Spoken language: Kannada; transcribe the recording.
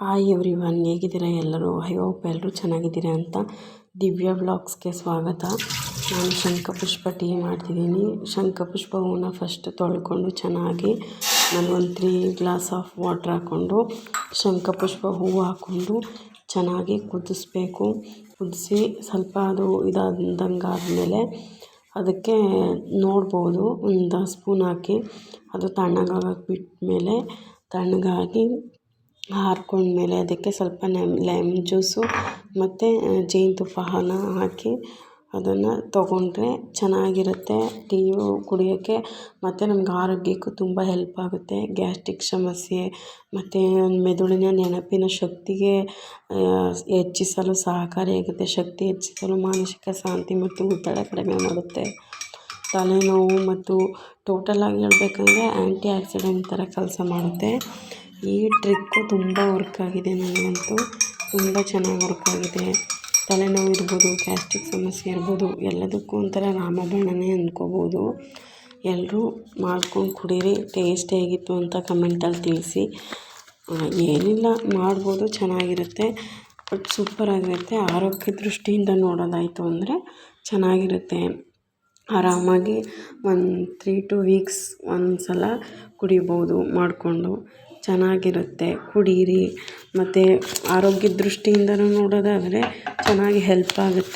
ಹಾಯ್ ಎವ್ರಿ ಒನ್ ಹೇಗಿದ್ದೀರಾ ಎಲ್ಲರೂ? ಐ ಹೋಪ್ ಎಲ್ಲರೂ ಚೆನ್ನಾಗಿದ್ದೀರಾ ಅಂತ ದಿವ್ಯ ಬ್ಲಾಗ್ಸ್ಗೆ ಸ್ವಾಗತ. ನಾನು ಶಂಖಪುಷ್ಪ ಟೀ ಮಾಡ್ತಿದ್ದೀನಿ. ಶಂಖಪುಷ್ಪ ಹೂವನ್ನ ಫಸ್ಟ್ ತೊಳ್ಕೊಂಡು ಚೆನ್ನಾಗಿ ನಾನು ಒಂದು ತ್ರೀ ಗ್ಲಾಸ್ ಆಫ್ ವಾಟ್ರ್ ಹಾಕ್ಕೊಂಡು ಶಂಖಪುಷ್ಪ ಹೂವು ಹಾಕ್ಕೊಂಡು ಚೆನ್ನಾಗಿ ಕುದಿಸ್ಬೇಕು. ಕುದಿಸಿ ಸ್ವಲ್ಪ ಅದು ಇದಾದಂಗೆ ಆದಮೇಲೆ ಅದಕ್ಕೆ ನೋಡ್ಬೋದು, ಒಂದು ಸ್ಪೂನ್ ಹಾಕಿ. ಅದು ತಣ್ಣಗಾಗಕ್ಕೆ ಬಿಟ್ಮೇಲೆ ತಣ್ಣಗಾಗಿ ಆರ್ಕೊಂಡ್ಮೇಲೆ ಅದಕ್ಕೆ ಸ್ವಲ್ಪ ಲೆಮ್ ಜ್ಯೂಸು ಮತ್ತು ಜೇನುತುಪ್ಪನ ಹಾಕಿ ಅದನ್ನು ತೊಗೊಂಡ್ರೆ ಚೆನ್ನಾಗಿರುತ್ತೆ. ಟೀಯು ಕುಡಿಯೋಕ್ಕೆ ಮತ್ತು ನಮ್ಗೆ ಆರೋಗ್ಯಕ್ಕೂ ತುಂಬ ಹೆಲ್ಪ್ ಆಗುತ್ತೆ. ಗ್ಯಾಸ್ಟ್ರಿಕ್ ಸಮಸ್ಯೆ ಮತ್ತು ಮೆದುಳಿನ ನೆನಪಿನ ಶಕ್ತಿಗೆ ಹೆಚ್ಚಿಸಲು ಸಹಕಾರಿಯಾಗುತ್ತೆ ಶಕ್ತಿ ಹೆಚ್ಚಿಸಲು ಮಾನಸಿಕ ಶಾಂತಿ ಮತ್ತು ಒತ್ತಡ ಕಡಿಮೆ ಮಾಡುತ್ತೆ. ತಲೆನೋವು ಮತ್ತು ಟೋಟಲ್ ಆಗಿ ಹೇಳ್ಬೇಕಂದ್ರೆ ಆ್ಯಂಟಿ ಆಕ್ಸಿಡೆಂಟ್ ಥರ ಕೆಲಸ ಮಾಡುತ್ತೆ. ಈ ಟ್ರಿಕ್ಕು ತುಂಬ ವರ್ಕ್ ಆಗಿದೆ ನನಗಂತೂ. ತುಂಬ ಚೆನ್ನಾಗಿ ವರ್ಕ್ ಆಗಿದೆ. ತಲೆನೋವು ಇರ್ಬೋದು ಗ್ಯಾಸ್ಟ್ರಿಕ್ ಸಮಸ್ಯೆ ಇರ್ಬೋದು, ಎಲ್ಲದಕ್ಕೂ ಒಂಥರ ರಾಮಬಾಣನೇ ಅಂದ್ಕೋಬೋದು ಎಲ್ಲರೂ ಮಾಡ್ಕೊಂಡು ಕುಡೀರಿ ಟೇಸ್ಟ್ ಹೇಗಿತ್ತು ಅಂತ ಕಮೆಂಟಲ್ಲಿ ತಿಳಿಸಿ. ಏನಿಲ್ಲ, ಮಾಡ್ಬೋದು, ಚೆನ್ನಾಗಿರುತ್ತೆ. ಬಟ್ ಸೂಪರಾಗಿರುತ್ತೆ ಆರೋಗ್ಯ ದೃಷ್ಟಿಯಿಂದ ನೋಡೋದಾಯಿತು ಅಂದರೆ ಚೆನ್ನಾಗಿರುತ್ತೆ. ಆರಾಮಾಗಿ ಒಂದು ತ್ರೀ ಟು ವೀಕ್ಸ್ ಒಂದು ಸಲ ಕುಡಿಬೋದು, ಮಾಡಿಕೊಂಡು. ಚೆನ್ನಾಗಿರುತ್ತೆ ಕುಡೀರಿ. ಮತ್ತು ಆರೋಗ್ಯದ ದೃಷ್ಟಿಯಿಂದಲೂ ನೋಡೋದಾದರೆ ಚೆನ್ನಾಗಿ ಹೆಲ್ಪ್ ಆಗುತ್ತೆ.